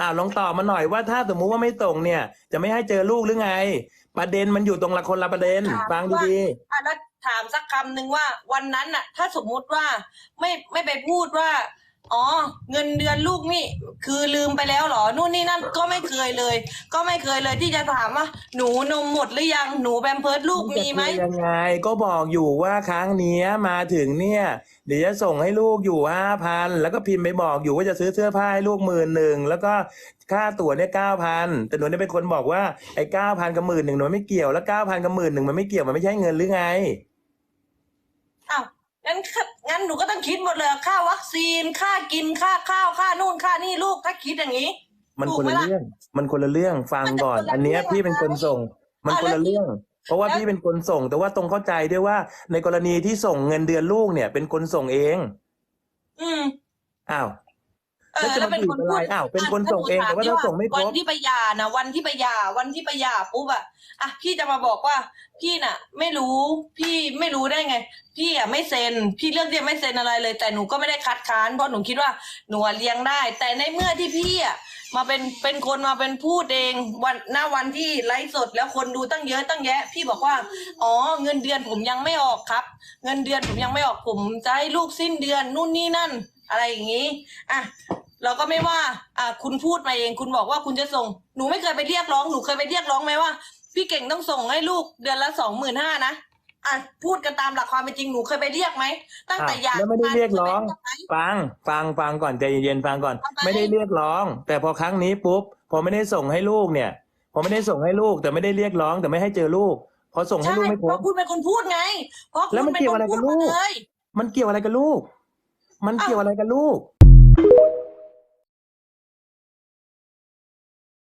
อ่าลองตอบมาหน่อยว่าถ้าสมมุติว่าไม่ส่งเนี่ย จะไม่ให้เจอลูกหรือไง ประเด็นมันอยู่ตรงละคนละประเด็นถามฟังว่า ดีอะแล้วถามสักคำหนึ่งว่าวันนั้นน่ะ ถ้าสมมุติว่าไม่ไม่ไปพูดว่า อ๋อ เงินเดือนลูกนี่ คือลืมไปแล้วเหรอ นู่นนี่นั่นก็ไม่เคยเลย ก็ไม่เคยเลยที่จะถามว่า หนูนมหมดหรือยังหนูแบมเพิร์ดลูกๆมีไหม จะคุยยังไงก็บอกอยู่ว่าครั้งเนี้ยมาถึงเนี่ย เดี๋ยวจะส่งให้ลูกอยู่ห้าพันแล้วก็พิมพ์ไปบอกอยู่ว่าจะซื้อเสื้อผ้าให้ลูกหมื่นหนึ่งแล้วก็ค่าตั๋วเนี่ยเก้าพันแต่หนูเนี่ยเป็นคนบอกว่าไอ้เก้าพันกับหมื่นหนึ่งหนูไม่เกี่ยวแล้วเก้าพันกับหมื่นหนึ่งมันไม่เกี่ยวมันไม่ใช่เงินหรือไง อ้าว งั้นงั้นหนูก็ต้องคิดหมดเลยค่าวัคซีนค่ากินค่าข้าวค่านู่นค่านี่ลูกถ้าคิดอย่างนี้ มันถูคกนไหมละล่ะเรื่อง มันคนละเรื่องฟังมันจะก่อนคนละอันเนี้ยเรื่องพี่เป็นคนส่ง มันอะคนแล้ละวเรื่อง เพราะว่าแล้วพี่เป็นคนส่ง แต่ว่าตรงเข้าใจด้วยว่า ในกรณีที่ส่งเงินเดือนลูกเนี่ย เป็นคนส่งเอง อืมอ้าว เออแล้วจะแล้วเป็นมาคนผิดอะไรพูดอ้าวเป็นคนส่งเองแต่ว่าถ้าส่งไม่ครบวันที่ไปหย่านะวันที่ไปหย่าวันที่ไปหย่าปุ๊บอะอะพี่จะมาบอกว่า พี่น่ะ ไม่รู้พี่ไม่รู้ได้ไง พี่อะไม่เซ็น พี่เลือกที่จะไม่เซ็นอะไรเลย แต่หนูก็ไม่ได้คัดค้านเพราะหนูคิดว่าหนูอะเลี้ยงได้ แต่ในเมื่อที่พี่อะมาเป็นเป็นคนมาเป็นพูดเองวันหน้าวันที่ไลฟ์สดแล้วคนดูตั้งเยอะตั้งแยะ พี่บอกว่า อ๋อ เงินเดือนผมยังไม่ออกครับ เงินเดือนผมยังไม่ออกผมจะให้ลูกสิ้นเดือนนู่นนี่นั่น อะไรอย่างนี้อะ เราก็ไม่ว่า อ่า คุณพูดมาเอง คุณบอกว่าคุณจะส่ง หนูไม่เคยไปเรียกร้อง หนูเคยไปเรียกร้องไหมว่า พี่เก่งต้องส่งให้ลูกเดือนละสองหมื่นห้านะ อะ พูดกันตามหลักความเป็นจริง หนูเคยไปเรียกไหม ตั้งแต่หยาอ้าวแล้วไม่ได้เรียกร้องเคยไปเรียกไหมฟัง ฟัง ฟังก่อนใจเย็นๆฟังก่อนทำไมไม่ได้เรียกร้อง แต่พอครั้งนี้ปุ๊บ พอไม่ได้ส่งให้ลูกเนี่ย พอไม่ได้ส่งให้ลูก แต่ไม่ได้เรียกร้อง แต่ไม่ให้เจอลูก พอส่งให้ใช่ลูกไม่คเพรบราะคุณเป็นคนพูดไง เพราะคุณแล้วมันเป็นเกี่ยวคอะไรนกับพูดลูมากเลยมันเกี่ยวอะไรกับลูก มันอ้าวเกี่ยวอะไรกับลูก